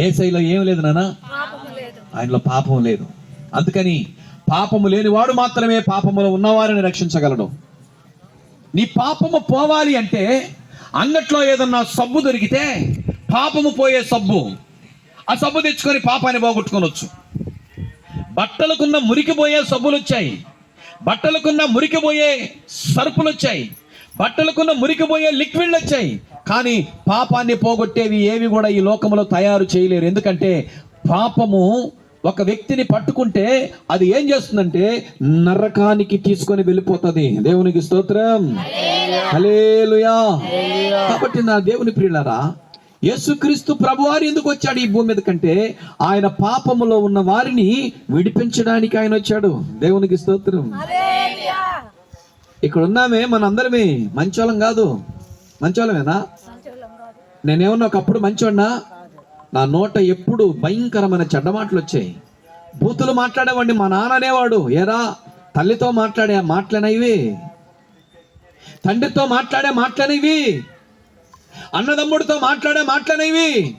ఏసైలో ఏం లేదు నాన్న లేదు ఆయనలో పాపం లేదు. అందుకని పాపము లేనివాడు మాత్రమే పాపములో ఉన్నవారిని రక్షించగలడు. నీ పాపము పోవాలి అంటే అన్నట్లో ఏదన్నా సబ్బు దొరికితే పాపము పోయే సబ్బు. ఆ సబ్బు తెచ్చుకొని పాపాన్ని పోగొట్టుకొనొచ్చు. బట్టలకున్న మురికిపోయే సబ్బులు వచ్చాయి బట్టలకున్న మురికిపోయే సరుపులు వచ్చాయి బట్టలకున్న మురికిపోయే లిక్విడ్లు వచ్చాయి. కానీ పాపాన్ని పోగొట్టేవి ఏవి కూడా ఈ లోకంలో తయారు చేయలేరు. ఎందుకంటే పాపము ఒక వ్యక్తిని పట్టుకుంటే అది ఏం చేస్తుందంటే నరకానికి తీసుకొని వెళ్ళిపోతుంది. దేవునికి స్తోత్రం. హలేలుయా కాబట్టి నా దేవుని ప్రియులరా యేసుక్రీస్తు ప్రభువారు ఎందుకు వచ్చాడు ఈ భూమి మీద కంటే ఆయన పాపములో ఉన్న వారిని విడిపించడానికి ఆయన వచ్చాడు. దేవునికి స్తోత్రం. ఇక్కడ ఉన్నామే మనందరమే. మంచోళం కాదు. మంచోళమేనా నేనేమన్నా ఒకప్పుడు మంచోడినా? నా నోట ఎప్పుడు భయంకరమైన చెడ్డ మాటలు వచ్చాయి. బూతులు మాట్లాడేవాడిని మా నాన్న అనేవాడు. ఏరా? తల్లితో మాట్లాడే మాటలనేవి. తండ్రితో మాట్లాడే మాటలనేవి. అన్నదమ్ముడితో మాట్లాడే మాటలనేవి.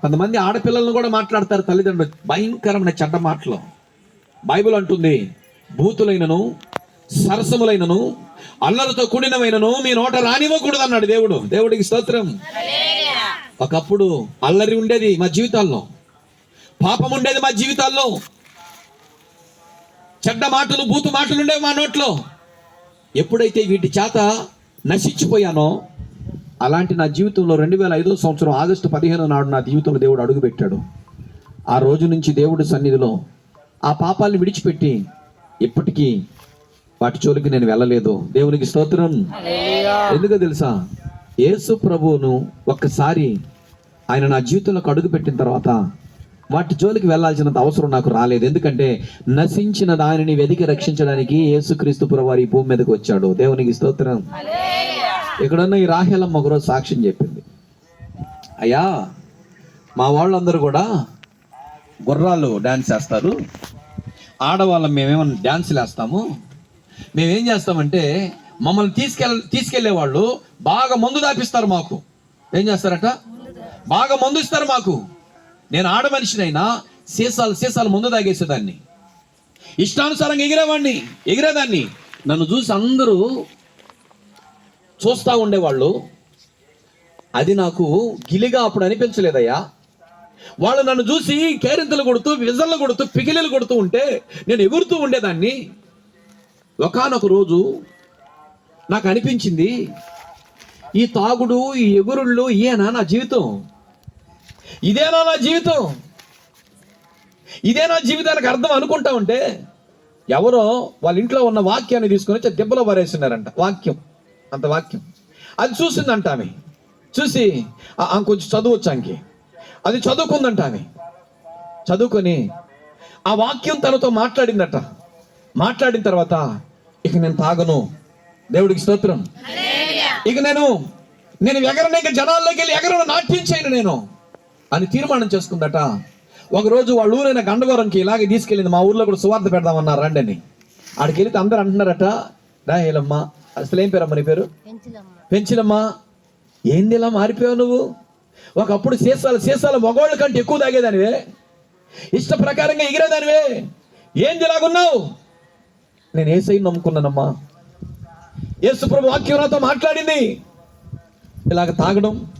కొంతమంది ఆడపిల్లలను కూడా మాట్లాడతారు తల్లిదండ్రులు. భయంకరమైన చెడ్డ మాటలు. బైబిల్ అంటుంది భూతులైనను సరసములైనను అల్లరితో కూడినవైనను మీ నోట రానివ్వకూడదు అన్నాడు దేవుడు. దేవుడికి స్తోత్రం. ఒకప్పుడు అల్లరి ఉండేది మా జీవితాల్లో. పాపం ఉండేది మా జీవితాల్లో. చెడ్డ మాటలు బూతు మాటలు ఉండేవి మా నోట్లో. ఎప్పుడైతే వీటి చేత నశించిపోయానో అలాంటి నా జీవితంలో రెండు వేల ఐదో సంవత్సరం ఆగస్టు పదిహేను నాడు నా జీవితంలో దేవుడు అడుగుపెట్టాడు. ఆ రోజు నుంచి దేవుడి సన్నిధిలో ఆ పాపాలను విడిచిపెట్టి ఇప్పటికీ వాటి జోలికి నేను వెళ్ళలేదు. దేవునికి స్తోత్రం. ఎందుకో తెలుసా? యేసు ప్రభువును ఒక్కసారి ఆయన నా జీవితంలోకి అడుగు పెట్టిన తర్వాత వాటి జోలికి వెళ్ళాల్సినంత అవసరం నాకు రాలేదు. ఎందుకంటే నశించిన దానిని వెతికి రక్షించడానికి యేసుక్రీస్తు ఈ భూమి మీదకి వచ్చాడు. దేవునికి స్తోత్రం. ఇక్కడున్న ఈ రాహేలమ్మ ఒకరోజు సాక్ష్యం చెప్పింది. అయ్యా మా వాళ్ళందరూ కూడా గుర్రాలు డ్యాన్స్ చేస్తారు. ఆడవాళ్ళం మేమేమన్నా డ్యాన్సులు వేస్తాము. మేమేం చేస్తామంటే మమ్మల్ని తీసుకెళ్ తీసుకెళ్ళే వాళ్ళు బాగా మందు దాపిస్తారు మాకు. ఏం చేస్తారట? బాగా మందు ఇస్తారు మాకు. నేను ఆడ మనిషినైనా సీసాలు సీసాలు ముందు తాగేసేదాన్ని. ఇష్టానుసారంగా ఎగిరేవాడిని ఎగిరేదాన్ని. నన్ను చూసి అందరూ చూస్తూ ఉండేవాళ్ళు. అది నాకు గిలిగా అప్పుడు అనిపించలేదయ్యా. వాళ్ళు నన్ను చూసి కేరింతలు కొడుతూ విజల్లు కొడుతూ పిగిలిలు కొడుతూ ఉంటే నేను ఎగురుతూ ఉండేదాన్ని. ఒకనొక రోజు నాకు అనిపించింది ఈ తాగుడు ఈ ఎగురుళ్ళు ఈయనా నా జీవితం? ఇదేనా నా జీవితం? ఇదే నా జీవితానికి అర్థం అనుకుంటా ఉంటే ఎవరో వాళ్ళ ఇంట్లో ఉన్న వాక్యాన్ని తీసుకొని వచ్చి దెబ్బలో పారేస్తున్నారంట. వాక్యం. అంత వాక్యం. అది చూసిందంట ఆమె. చూసి "ఆ, కొంచెం చదువు వచ్చానికి అది చదువుకుందంట ఆమె. చదువుకొని ఆ వాక్యం తనతో మాట్లాడిందట. మాట్లాడిన తర్వాత ఇక నేను తాగను. దేవుడికి స్తోత్రం. ఇక నేను నేను ఎగరను ఇక జనాల్లోకి వెళ్ళి ఎగరను నాట్యం చేయను నేను అని తీర్మానం చేసుకుందట. ఒకరోజు వాళ్ళ ఊరైన గండగోరంకి ఇలాగే తీసుకెళ్ళింది. మా ఊర్లో కూడా సువార్త పెడదామన్నారు రండి అని ఆడికి వెళితే అందరూ అంటున్నారట రా ఏలమ్మ అసలు ఏం పేరమ్మ నీ పేరు? పెంచిలమ్మా. ఏంది ఇలా మారిపోయావు నువ్వు? ఒకప్పుడు సీసాలు సీసాలు మగవాళ్ళ కంటే ఎక్కువ తాగేదానివే. ఇష్ట ప్రకారంగా ఎగిరేదానివే. ఏంది ఇలాగున్నావు నేను ఏసై నమ్ముకున్నానమ్మా. యేసు ప్రభు వాక్యం నాతో మాట్లాడింది. ఇలాగ తాగడం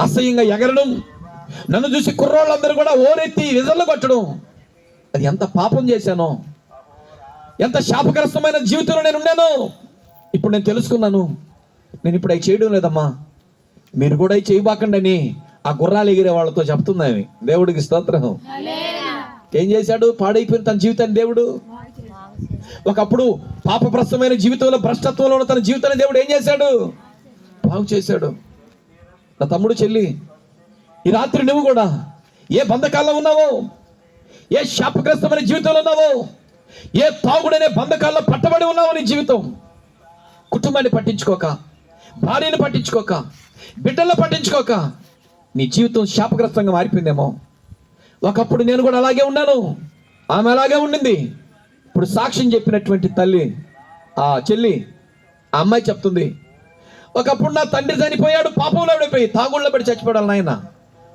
అసహ్యంగా ఎగరడం నన్ను చూసి కుర్రోళ్ళందరూ కూడా ఓరెత్తి విజల్లు కొట్టడం. అది ఎంత పాపం చేశానో. ఎంత శాపగ్రస్తమైన జీవితంలో నేను ఉన్నాను. ఇప్పుడు నేను తెలుసుకున్నాను. నేను ఇప్పుడు అవి చేయడం లేదమ్మా. మీరు కూడా అవి చేయబాకండి ఆ గుర్రాలు ఎగిరే వాళ్ళతో చెప్తున్నాయి. దేవుడికి స్తోత్రం. ఏం చేశాడు? పాడైపోయిన తన జీవితాన్ని దేవుడు ఒకప్పుడు పాపప్రస్తమైన జీవితంలో భ్రష్టత్వంలో ఉన్న తన జీవితాన్ని దేవుడు ఏం చేశాడు? బాగు చేశాడు. నా తమ్ముడు చెల్లి ఈ రాత్రి నువ్వు కూడా ఏ బంధకాల్లో ఉన్నావో ఏ శాపగ్రస్తమైన జీవితంలో ఉన్నావో ఏ తాగుడనే బంధకాల్లో పట్టబడి ఉన్నావో నీ జీవితం కుటుంబాన్ని పట్టించుకోక భార్యను పట్టించుకోక బిడ్డలను పట్టించుకోక నీ జీవితం శాపగ్రస్తంగా మారిపోయిందేమో. ఒకప్పుడు నేను కూడా అలాగే ఉన్నాను. ఆమె అలాగే ఉండింది. ఇప్పుడు సాక్ష్యం చెప్పినటువంటి తల్లి ఆ చెల్లి ఆ అమ్మాయి చెప్తుంది. ఒకప్పుడు నా తండ్రి చనిపోయాడు పాపంలో పడిపోయి తాగుళ్ళో పడి చచ్చిపోయాడు నాయన.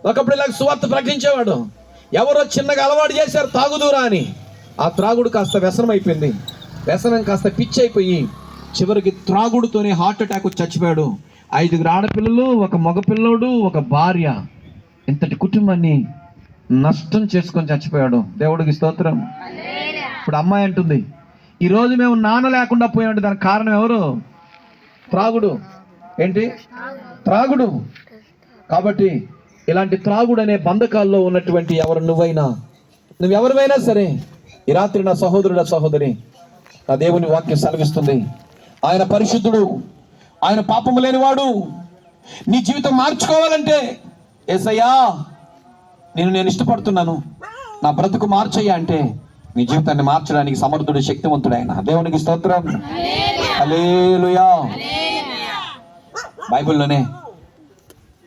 ఒకప్పుడు ఇలా సువార్త ప్రకటించేవాడు. ఎవరో చిన్నగా అలవాటు చేశారు తాగుదూరా అని. ఆ త్రాగుడు కాస్త వ్యసనం అయిపోయింది. వ్యసనం కాస్త పిచ్చి అయిపోయి చివరికి త్రాగుడుతోనే హార్ట్ అటాక్ వచ్చి చచ్చిపోయాడు. ఐదుగురు ఆడపిల్లలు ఒక మగపిల్లోడు ఒక భార్య. ఇంతటి కుటుంబాన్ని నష్టం చేసుకొని చచ్చిపోయాడు. దేవుడికి స్తోత్రం. ఇప్పుడు అమ్మాయి అంటుంది ఈ రోజు మేము నాన్న లేకుండా పోయామంటే దానికి కారణం ఎవరు? త్రాగుడు. ఏంటి? త్రాగుడు. కాబట్టి ఇలాంటి త్రాగుడు అనే బంధకాల్లో ఉన్నటువంటి ఎవరు నువ్వైనా నువ్వెవరివైనా సరే ఈ రాత్రి నా సహోదరుడ సహోదరి నా దేవుని వాక్యం సెలవిస్తుంది. ఆయన పరిశుద్ధుడు ఆయన పాపము లేనివాడు నీ జీవితం మార్చుకోవాలంటే ఏసయ్యా నేను నేను ఇష్టపడుతున్నాను. నా బ్రతుకు మార్చయ్యా అంటే నీ జీవితాన్ని మార్చడానికి సమర్థుడు శక్తివంతుడు ఆయన. దేవునికి స్తోత్రం. హల్లెలూయా. బైబిల్లోనే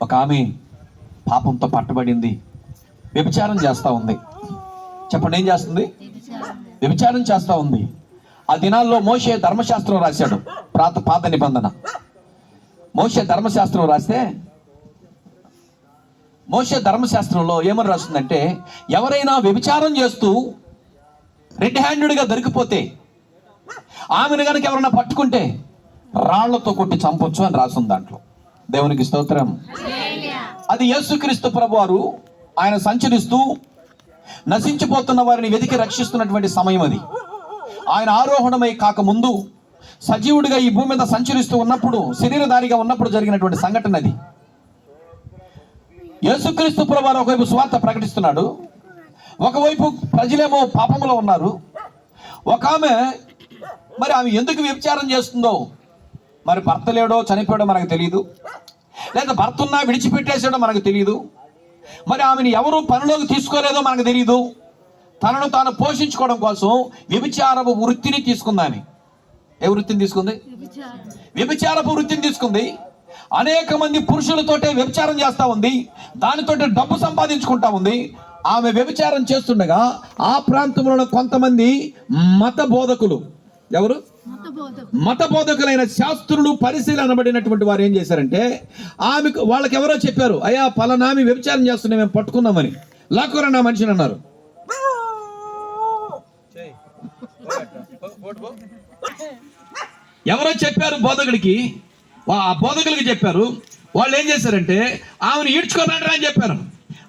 ఒక ఆమె పాపంతో పట్టబడింది. వ్యభిచారం చేస్తా ఉంది. చెప్పండి ఏం చేస్తుంది? వ్యభిచారం చేస్తా ఉంది. ఆ దినాల్లో మోషే ధర్మశాస్త్రం రాశాడు. ప్రాత పాత నిబంధన. మోషే ధర్మశాస్త్రం రాస్తే మోస ధర్మశాస్త్రంలో ఏమని రాస్తుందంటే ఎవరైనా వ్యభిచారం చేస్తూ రెడ్ హ్యాండెడ్గా దొరికిపోతే ఆమెను కనుక ఎవరైనా పట్టుకుంటే రాళ్ళతో కొట్టి చంపొచ్చు అని రాసింది దాంట్లో. దేవునికి స్తోత్రం. అది యేసుక్రీస్తు ప్రభువారు ఆయన సంచరిస్తూ నశించిపోతున్న వారిని వెతికి రక్షిస్తున్నటువంటి సమయం అది. ఆయన ఆరోహణమై కాకముందు సజీవుడిగా ఈ భూమి మీద సంచరిస్తూ ఉన్నప్పుడు శరీరధారిగా ఉన్నప్పుడు జరిగినటువంటి సంఘటన అది. యేసుక్రీస్తు ప్రభువారు ఒకవైపు స్వార్థ ప్రకటిస్తున్నాడు ఒకవైపు ప్రజలేమో పాపంలో ఉన్నారు. ఒక ఆమె మరి ఆమె ఎందుకు వ్యభిచారం చేస్తుందో? మరి భర్త లేడో చనిపోయాడో మనకు తెలియదు లేదా భర్త ఉన్నా విడిచిపెట్టేసాడో మనకు తెలియదు మరి ఆమెను ఎవరు పనిలోకి తీసుకోలేదో మనకు తెలియదు తనను తాను పోషించుకోవడం కోసం వ్యభిచారపు వృత్తిని తీసుకుందాని ఏ వృత్తిని తీసుకుంది? వ్యభిచారపు వృత్తిని తీసుకుంది. అనేక మంది పురుషులతోటే వ్యభిచారం చేస్తా ఉంది. దానితో డబ్బు సంపాదించుకుంటా ఉంది. ఆమె వ్యభిచారం చేస్తుండగా ఆ ప్రాంతంలో కొంతమంది మత బోధకులు ఎవరు? మత బోధకులైన శాస్త్రులు పరిశీలనబడినటువంటి వారు ఏం చేశారంటే ఆమెకు వాళ్ళకి ఎవరో చెప్పారు అయ్యా పలానామి వ్యభిచారం చేస్తున్నా మేము పట్టుకున్నామని లాక్కురా నా మనిషిని అన్నారు. ఎవరో చెప్పారు బోధకుడికి ఆ బోధకులకు చెప్పారు. వాళ్ళు ఏం చేశారంటే ఆమెను ఈడ్చుకోరంటారా అని చెప్పారు.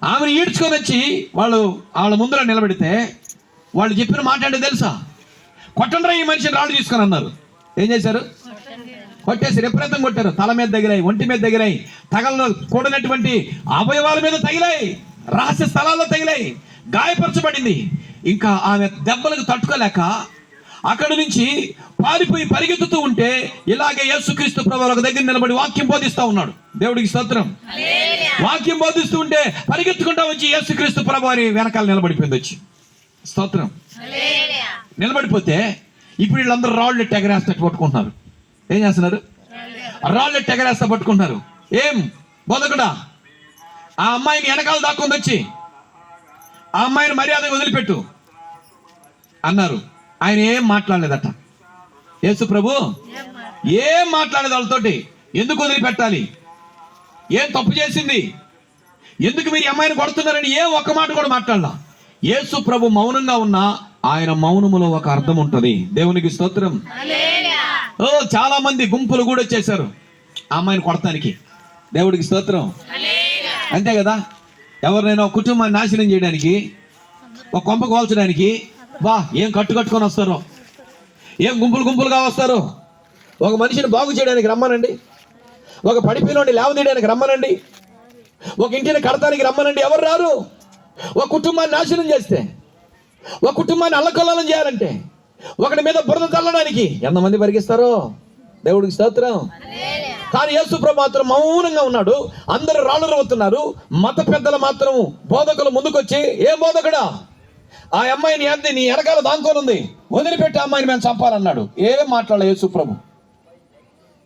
ఆమెను ఈడ్చుకొని వచ్చి వాళ్ళు వాళ్ళ ముందర నిలబెడితే వాళ్ళు చెప్పిన మాట అంటే తెలుసా? కొట్టండ్రా ఈ మనిషిని రాళ్ళు తీసుకొని అన్నారు. ఏం చేశారు? కొట్టేసి విపరీతం కొట్టారు. తల మీద తగిలాయి ఒంటి మీద తగిలాయి తగలను కూడినటువంటి అవయవాల మీద తగిలాయి రహస్య స్థలాల్లో తగిలాయి గాయపరచబడింది. ఇంకా ఆమె దెబ్బలకు తట్టుకోలేక అక్కడి నుంచి పారిపోయి పరిగెత్తుతూ ఉంటే ఇలాగే యేసుక్రీస్తు ప్రభు ఒక దగ్గర నిలబడి వాక్యం బోధిస్తా ఉన్నాడు. దేవుడికి స్తోత్రం. వాక్యం బోధిస్తూ ఉంటే పరిగెత్తుకుంటా వచ్చి యేసుక్రీస్తు ప్రభు అని వెనకాల నిలబడిపోయింది వచ్చి. స్తోత్రం. నిలబడిపోతే ఇప్పుడు వీళ్ళందరూ రాళ్ళు ఎగరేస్తా పట్టుకుంటున్నారు. ఏం చేస్తున్నారు? రాళ్ళు ఎట్టి ఎగరేస్తా పట్టుకుంటున్నారు. ఏం? బోధకుడా. ఆ అమ్మాయిని వెనకాల దాక్కుంది వచ్చి. ఆ అమ్మాయిని మర్యాదగా వదిలిపెట్టు. అన్నారు. ఆయన ఏం మాట్లాడలేదట. యేసు ప్రభు ఏం మాట్లాడలేదు వాళ్ళతోటి? ఎందుకు వదిలిపెట్టాలి? ఏం తప్పు చేసింది? ఎందుకు మీరు అమ్మాయిని కొడుతున్నారని ఏ ఒక్క మాట కూడా మాట్లాడలా? యేసు ప్రభు మౌనంగా ఉన్నా ఆయన మౌనములో ఒక అర్థం ఉంటుంది. దేవునికి స్తోత్రం. ఓ చాలా మంది గుంపులు కూడా వచ్చేసారు అమ్మాయిని కొడతానికి. దేవుడికి స్తోత్రం. అంతే కదా? ఎవరినైనా కుటుంబాన్ని నాశనం చేయడానికి ఒక కొంప కోల్చడానికి బా ఏం కట్టు కట్టుకొని వస్తారు? ఏం గుంపులు గుంపులుగా వస్తారు? ఒక మనిషిని బాగు చేయడానికి రమ్మనండి. ఒక పడిపోయినోడిని లేవదీయడానికి రమ్మనండి. ఒక ఇంటిని కడతానికి రమ్మనండి. ఎవరు రారు? ఒక కుటుంబాన్ని నాశనం చేస్తే ఒక కుటుంబాన్ని అల్లకొల్లం చేయాలంటే ఒకటి మీద బురద చల్లడానికి ఎంతమంది పరిగిస్తారో? దేవుడికి స్తోత్రం. కానీ యేసుప్రభు మాత్రం మౌనంగా ఉన్నాడు. అందరు రాళ్ళు రవ్వుతున్నారు మత పెద్దలు మాత్రం బోధకులు ముందుకొచ్చి ఏ బోధకుడా? ఆ అమ్మాయిని అంది నీ వెనకాల దాంకొని వదిలిపెట్టి అమ్మాయిని మేము చంపాలన్నాడు. ఏం మాట్లాడలే యేసుప్రభు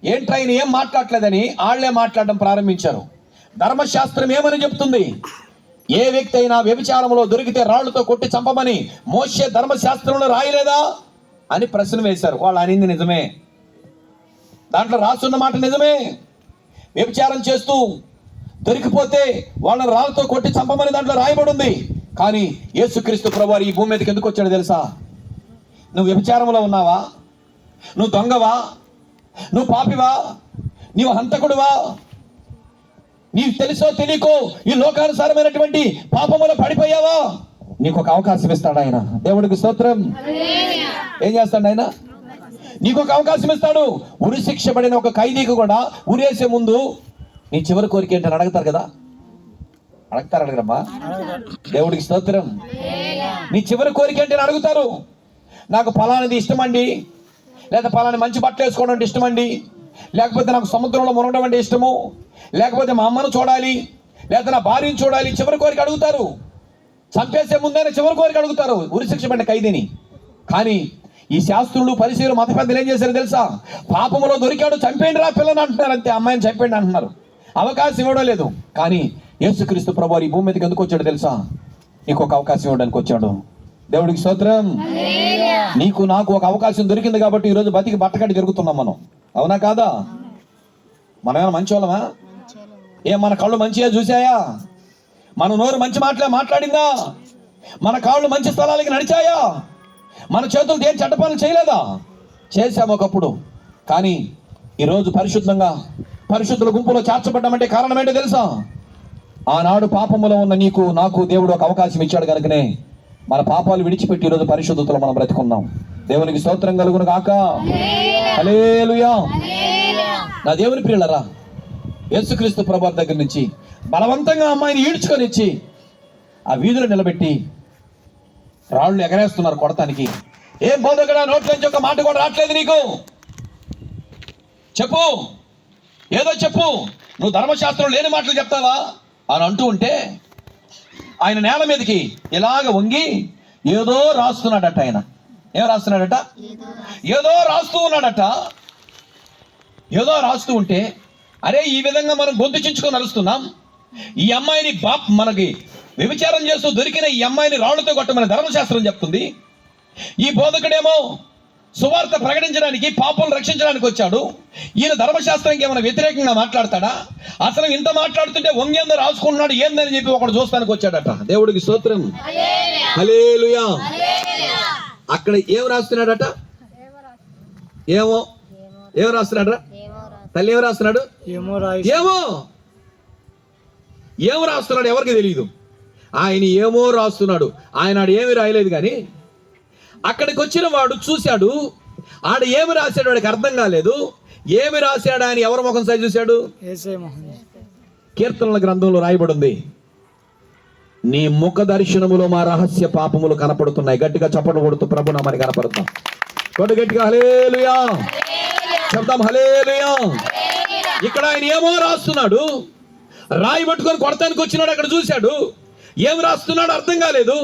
ఏంట్రా ఆయన ఏం మాట్లాడలేదని ఆళ్ళే మాట్లాడడం ప్రారంభించారు. ధర్మశాస్త్రం ఏమని చెప్తుంది? ఏ వ్యక్తి అయినా వ్యభిచారంలో దొరికితే రాళ్ళతో కొట్టి చంపమని మోసే ధర్మశాస్త్రంలో రాయలేదా? అని ప్రశ్న వేశారు. వాళ్ళు అనింది నిజమే. దాంట్లో రాసున్న మాట నిజమే. వ్యభిచారం చేస్తూ దొరికిపోతే వాళ్ళని రాళ్ళతో కొట్టి చంపమని దాంట్లో రాయబడి ఉంది. కానీ యేసుక్రీస్తు ప్రభువారు ఈ భూమి మీదకి ఎందుకు వచ్చాడు తెలుసా? నువ్వు వ్యభిచారంలో ఉన్నావా? నువ్వు దొంగవా? నువ్వు పాపివా? నీవు హంతకుడువా? నీవు తెలుసో తెలియకో ఈ లోకానుసారమైనటువంటి పాపములో పడిపోయావా? నీకు ఒక అవకాశం ఇస్తాడు ఆయన. దేవుడికి స్తోత్రం. ఏం చేస్తాడు ఆయన? నీకు ఒక అవకాశం ఇస్తాడు. ఉరి శిక్ష పడిన ఒక ఖైదీకి కూడా ఉరేసే ముందు నీ చివరి కోరిక ఏంటని అడుగుతారు కదా? అడుగుతారు అడగరమ్మా? దేవుడికి స్తోత్రం. నీ చివరి కోరిక ఏంటని అడుగుతారు. నాకు ఫలానిది ఇష్టమండి. లేదా ఫలాని మంచి బట్టలు వేసుకోవడం అంటే ఇష్టమండి. లేకపోతే నాకు సముద్రంలో మునగడం అంటే ఇష్టము. లేకపోతే మా అమ్మను చూడాలి. లేదా నా భార్యను చూడాలి. చివరి కోరిక అడుగుతారు. చంపేసే ముందైనా చివరి కోరిక అడుగుతారు. ఉరి శిక్ష పడిన ఖైదీని. కానీ ఈ శాస్త్రులు పరిశీలు మత పెద్దలు ఏం చేశారు తెలుసా? పాపములో దొరికాడు చంపేయండి రా పిల్లని అంటున్నారు అంతే. అమ్మాయిని చంపేయండి అంటున్నారు. అవకాశం ఇవ్వడం లేదు. కానీ యేసుక్రీస్తు ప్రభు ఈ భూమి మీదకి ఎందుకు వచ్చాడు తెలుసా? నీకు ఒక అవకాశం ఇవ్వడానికి వచ్చాడు. దేవుడికి స్తోత్రం. నీకు నాకు ఒక అవకాశం దొరికింది కాబట్టి ఈరోజు బతికి బట్టకట్టి తిరుగుతున్నాం మనం. అవునా కాదా? మనమేమైనా మంచి వాళ్ళమా ఏ మన కళ్ళు మంచిగా చూసాయా మన నోరు మంచి మాటలే మాట్లాడిందా? మన కాళ్ళు మంచి స్థలాలకి నడిచాయా? మన చేతులు దేని చెడ్డ పనులు చేయలేదా? చేశాము ఒకప్పుడు. కానీ ఈరోజు పరిశుద్ధంగా పరిశుద్ధుల గుంపులో చేర్చబడ్డామంటే కారణం ఏంటో తెలుసా? ఆనాడు పాపములో ఉన్న నీకు నాకు దేవుడు ఒక అవకాశం ఇచ్చాడు కనుకనే మన పాపాలు విడిచిపెట్టి ఈరోజు పరిశుద్ధతలో మనం బ్రతుకున్నాం. దేవునికి స్తోత్రం కలుగును కాక అలేలుయా నా దేవుని ప్రియులరా యేసుక్రీస్తు ప్రభు దగ్గర నుంచి బలవంతంగా అమ్మాయిని ఈడ్చుకొని ఇచ్చి ఆ వీధిలో నిలబెట్టి రాళ్ళు ఎగరేస్తున్నారు కొడతానికి. ఏం బోధకడా నోట్ల నుంచి ఒక మాట కూడా రావట్లేదు నీకు. చెప్పు. ఏదో చెప్పు. నువ్వు ధర్మశాస్త్రం లేని మాటలు చెప్తావా? అని అంటూ ఉంటే ఆయన నేల మీదకి ఇలాగ వంగి ఏదో రాస్తున్నాడట ఆయన. ఏం రాస్తున్నాడట? ఏదో రాస్తూ ఉన్నాడట. ఏదో రాస్తూ ఉంటే అరే ఈ విధంగా మనం గొంతు చించుకొని నడుస్తున్నాం. ఈ అమ్మాయిని బాప్ మనకి వ్యభిచారం చేస్తూ దొరికిన ఈ అమ్మాయిని రాళ్ళతో కొట్టమని ధర్మశాస్త్రం చెప్తుంది. ఈ బోధకుడేమో సువార్త ప్రకటించడానికి పాపం రక్షించడానికి వచ్చాడు. ఈయన ధర్మశాస్త్రానికి ఏమైనా వ్యతిరేకంగా మాట్లాడతాడా? అసలు ఇంత మాట్లాడుతుంటే వంగేందో రాసుకుంటున్నాడు ఏందని చెప్పి ఒకడు చూస్తానికి వచ్చాడట. దేవుడికి స్తోత్రం. హల్లెలూయా. అక్కడ ఏం రాస్తున్నాడట? ఏమో? ఏం రాస్తున్నాడు తల్లి ఏం రాస్తున్నాడు? ఏమో ఏమో? ఏం రాస్తున్నాడు ఎవరికి తెలియదు ఆయన ఏమో రాస్తున్నాడు. ఆయన ఏమి రాయలేదు కానీ అక్కడికి వచ్చిన వాడు చూశాడు. ఆడ ఏమి రాశాడు వాడికి అర్థం కాలేదు. ఏమి రాశాడు ఆయన? ఎవరి ముఖం సరి చూశాడు? కీర్తనల గ్రంథంలో రాయబడి ఉంది నీ ముఖ దర్శనములో మా రహస్య పాపములు కనపడుతున్నాయి. గట్టిగా చప్పట్లు కొడుతూ ప్రభు నామని కనపడతాం కొట్టు గట్టిగా హలేలుయా చెప్తాం హలేలుయా ఇక్కడ ఆయన ఏమో రాస్తున్నాడు. రాయి పట్టుకొని కొడతానికి వచ్చినాడు అక్కడ చూశాడు. ఏం రాస్తున్నాడు అర్థం కాలేదు.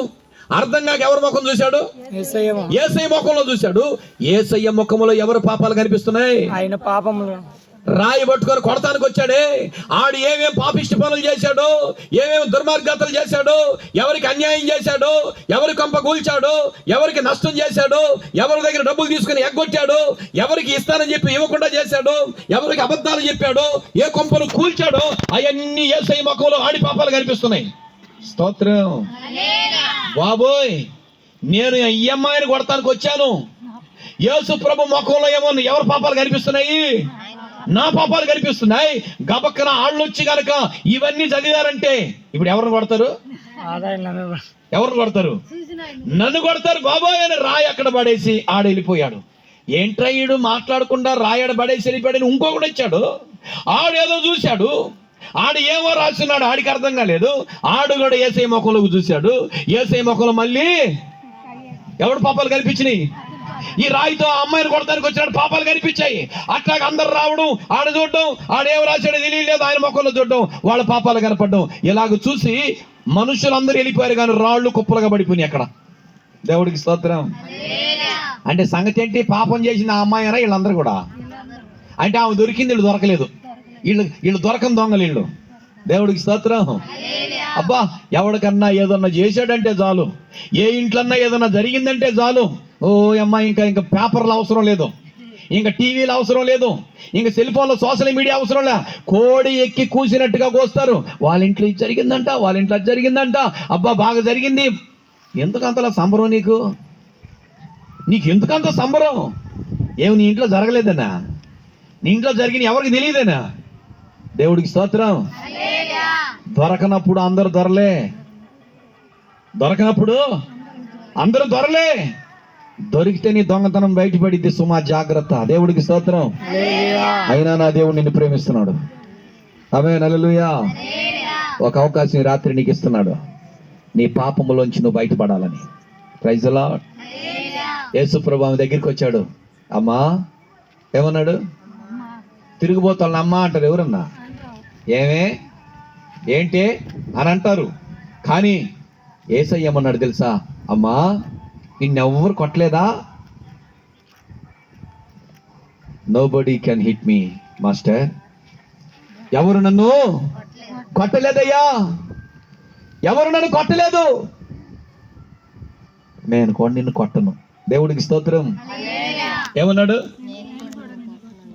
అర్థం కాక ఎవరి ముఖం చూశాడు? ఏసై ముఖంలో చూశాడు. ఏసయ్య ముఖంలో ఎవరు పాపాలు కనిపిస్తున్నాయి? ఆయన పాపములు. రాయి పట్టుకొని కొడతానికి వచ్చాడే. ఆడు ఏమేం పాపిష్టి పనులు చేశాడు? ఏమేమి దుర్మార్గతలు చేశాడు? ఎవరికి అన్యాయం చేశాడు? ఎవరి కొంప కూల్చాడు? ఎవరికి నష్టం చేశాడు? ఎవరి దగ్గర డబ్బులు తీసుకుని ఎగ్గొట్టాడు? ఎవరికి ఇస్తానని చెప్పి ఇవ్వకుండా చేశాడు? ఎవరికి అబద్ధాలు చెప్పాడు? ఏ కొంపను కూల్చాడో? అవన్నీ ఏసై ముఖంలో ఆడి పాపాలు కనిపిస్తున్నాయి. స్తోత్రం. బాబోయ్ నేను ఈ అమ్మాయిని కొడతానికి వచ్చాను. యేసు ప్రభు ముఖంలో ఏమో ఎవరి పాపాలు కనిపిస్తున్నాయి? నా పాపాలు కనిపిస్తున్నాయి. గబక్కన ఆళ్ళు వచ్చి కనుక ఇవన్నీ చదివారంటే ఇప్పుడు ఎవరిని కొడతారు? ఎవరిని కొడతారు? నన్ను కొడతారు బాబోయ్ అని రాయి అక్కడ పడేసి ఆడ వెళ్ళిపోయాడు. ఏంట్రా ఈడు మాట్లాడకుండా రాయడ పడేసి వెళ్ళిపోయాడని ఇంకొకడు వచ్చాడు. ఆడేదో చూశాడు. ఆడు ఏమో రాస్తున్నాడు ఆడికి అర్థం కాలేదు. ఆడు కూడా ఏసై ముఖంలోకి చూశాడు. ఏసై ముఖంలో మళ్ళీ ఎవడు పాపాలు కనిపించినాయి? ఈ రాయితో ఆ అమ్మాయిని కొడతానికి వచ్చినాడు పాపాలు కనిపించాయి. అట్లాగ అందరు రావడం ఆడ చూడడం ఆడేం రాశాడో తెలియలేదు ఆయన మొక్కల్లో చూడడం వాళ్ళ పాపాలు కనపడడం. ఇలాగ చూసి మనుషులందరూ వెళ్ళిపోయారు కానీ రాళ్ళు కుప్పలుగా పడిపోయినాయి అక్కడ. దేవుడికి స్తోత్రం. అంటే సంగతి ఏంటి? పాపం చేసిన ఆ అమ్మాయి వీళ్ళందరూ కూడా. అంటే ఆమె దొరికింది వీళ్ళు దొరకలేదు. వీళ్ళు వీళ్ళు దొరకని దొంగలు వీళ్ళు. దేవుడికి స్తోత్రం. అబ్బా ఎవడికన్నా ఏదన్నా చేశాడంటే చాలు. ఏ ఇంట్లన్నా ఏదన్నా జరిగిందంటే చాలు. ఓ అమ్మా ఇంకా ఇంకా పేపర్లు అవసరం లేదు. ఇంకా టీవీలు అవసరం లేదు. ఇంకా సెల్ ఫోన్లో సోషల్ మీడియా అవసరం లే. కోడి ఎక్కి కూసినట్టుగా కోస్తారు. వాళ్ళ ఇంట్లో ఇది జరిగిందంట వాళ్ళ ఇంట్లో అది జరిగిందంట. అబ్బా బాగా జరిగింది. ఎందుకంతలా సంబరం నీకు? నీకు ఎందుకంత సంబరం? ఏమి నీ ఇంట్లో జరగలేదనా నీ ఇంట్లో జరిగిన ఎవరికి తెలియదేనా? దేవుడికి స్తోత్రం. దొరకనప్పుడు అందరు దొరలే. దొరకనప్పుడు అందరూ దొరలే. దొరికితే నీ దొంగతనం బయటపడిద్ది సుమా జాగ్రత్త. దేవుడికి స్తోత్రం. అయినా నా దేవుడు నిన్ను ప్రేమిస్తున్నాడు. ఆమె నలులుయా ఒక అవకాశం రాత్రి నీకు ఇస్తున్నాడు. నీ పాపములోంచి నువ్వు బయటపడాలని. ప్రైజలా యేసుప్రభు ఆమె దగ్గరికి వచ్చాడు. అమ్మా ఏమన్నాడు? తిరిగిపోతాను అమ్మా అంటారు ఎవరన్నా? ఏమే? ఏంటి? అని అంటారు కానీ ఏసయ్య ఏమన్నాడు తెలుసా? అమ్మా నిన్నెవ్వరు కొట్టలేదా? Nobody can hit me master. ఎవరు నన్ను? కొట్టలేదయ్యా. ఎవరు నన్ను కొట్టలేదు? నేను కూడా నిన్ను కొట్టను. దేవుడికి స్తోత్రం. ఏమన్నాడు?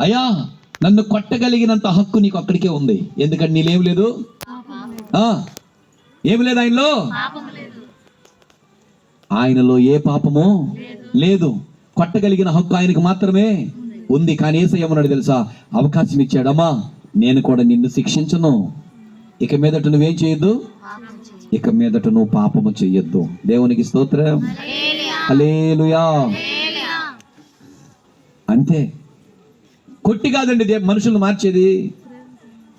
అయ్యా నన్ను కొట్టగలిగినంత హక్కు నీకు అక్కడికే ఉంది. ఎందుకంటే నీలేం లేదు? ఆ, ఏం లేదు ఆయనలో? ఆయనలో ఏ పాపము లేదు. కొట్టగలిగిన హక్కు ఆయనకు మాత్రమే ఉంది. కానీ ఏసయ్య ఏమన్నాడు తెలుసా? అవకాశం ఇచ్చాడమ్మా నేను కూడా నిన్ను శిక్షించను. ఇక మీదట నువ్వేం చేయొద్దు? ఇక మీదట నువ్వు పాపము చెయ్యొద్దు దేవునికి స్తోత్రం. హల్లెలూయా. అంతే. కొట్టి కాదండి మనుషులను మార్చేది.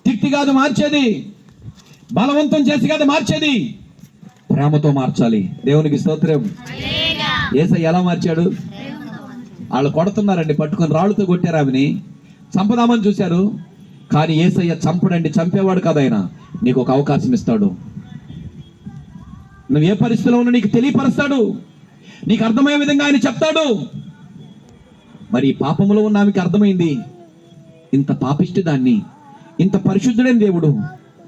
తిట్టి కాదు మార్చేది. బలవంతం చేసి కాదు మార్చేది. ప్రేమతో మార్చాలి. దేవునికి స్తోత్రం. ఏసై ఎలా మార్చాడు? వాళ్ళు కొడుతున్నారండి పట్టుకొని రాళ్ళతో కొట్టారు ఆమెని. చంపదామని చూశారు. కానీ ఏసయ్య చంపడండి చంపేవాడు కాదు ఆయన. నీకు ఒక అవకాశం ఇస్తాడు. నువ్వు ఏ పరిస్థితిలో ఉన్నా నీకు తెలియపరుస్తాడు. నీకు అర్థమయ్యే విధంగా ఆయన చెప్తాడు. మరి ఈ పాపములో ఉన్న ఆమెకి అర్థమైంది. ఇంత పాపిష్టి దాన్ని ఇంత పరిశుద్ధుడైన దేవుడు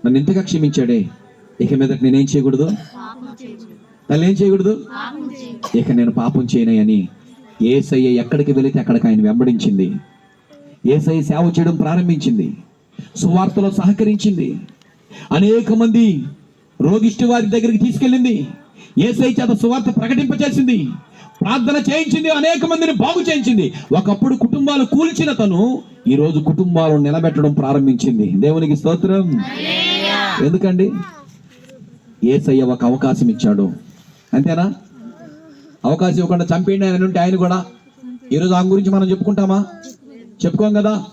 నన్ను ఇంతగా క్షమించాడే. ఇక మీదట నేనేం చేయకూడదు? తల్లి ఏం చేయకూడదు? ఇక నేను పాపం చేయనని ఏసయ్య ఎక్కడికి వెళితే అక్కడికి ఆయన వెంబడించింది. ఏసయ్య సేవ చేయడం ప్రారంభించింది. సువార్తలో సహకరించింది. అనేక మంది రోగిష్టి వారి దగ్గరికి తీసుకెళ్ళింది. ఏసై చేత సువార్త ప్రకటింపచేసింది. ప్రార్థన చేయించింది. అనేక మందిని బాగు చేయించింది. ఒకప్పుడు కుటుంబాలు కూల్చిన తను ఈ రోజు కుటుంబాలను నిలబెట్టడం ప్రారంభించింది. దేవునికి స్తోత్రం. ఎందుకండి? ఏసయ్య ఒక అవకాశం ఇచ్చాడు. అంతేనా? అవకాశం ఇవ్వకుండా చంపేయండి ఆయన ఉంటే ఆయన కూడా. ఈరోజు ఆ గురించి మనం చెప్పుకుంటామా? చెప్పుకోం కదా?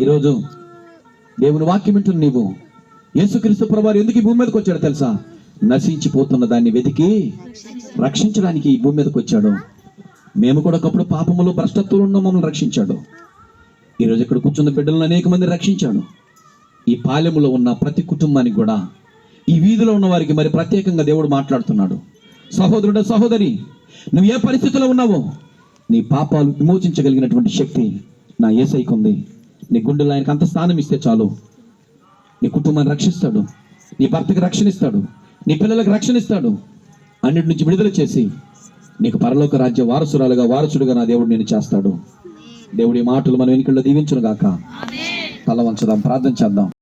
ఈరోజు దేవుని వాక్యం వింటున్న నీవు. యేసుక్రీస్తు ప్రభువారు ఎందుకు ఈ భూమి మీదకి వచ్చాడు తెలుసా? నశించిపోతున్న దాన్ని వెతికి రక్షించడానికి ఈ భూమి మీదకి వచ్చాడు. మేము కూడా ఒకప్పుడు పాపములో భ్రష్టత్వంలో ఉన్న మమ్మల్ని రక్షించాడు. ఈరోజు ఇక్కడ కూర్చున్న బిడ్డలను అనేక మంది రక్షించాడు. ఈ పాలెములో ఉన్న ప్రతి కుటుంబానికి కూడా ఈ వీధిలో ఉన్న వారికి మరి ప్రత్యేకంగా దేవుడు మాట్లాడుతున్నాడు. సహోదరుడు సహోదరి నువ్వు ఏ పరిస్థితిలో ఉన్నావో నీ పాపాలు విమోచించగలిగినటువంటి శక్తి నా ఏసైకి ఉంది. నీ గుండెలో ఆయనకు అంత స్థానం ఇస్తే చాలు. నీ కుటుంబాన్ని రక్షిస్తాడు. నీ భర్తకి రక్షణ ఇస్తాడు నీ పిల్లలకు రక్షణ ఇస్తాడు అన్నిటి నుంచి విడుదల చేసి నీకు పరలోక రాజ్య వారసురాలుగా వారసుడుగా నా దేవుడు నేను చేస్తాడు. దేవుడి మాటలు మన వెనుకల్లో దీవించును గాక తల వంచదాం ప్రార్థన చేద్దాం.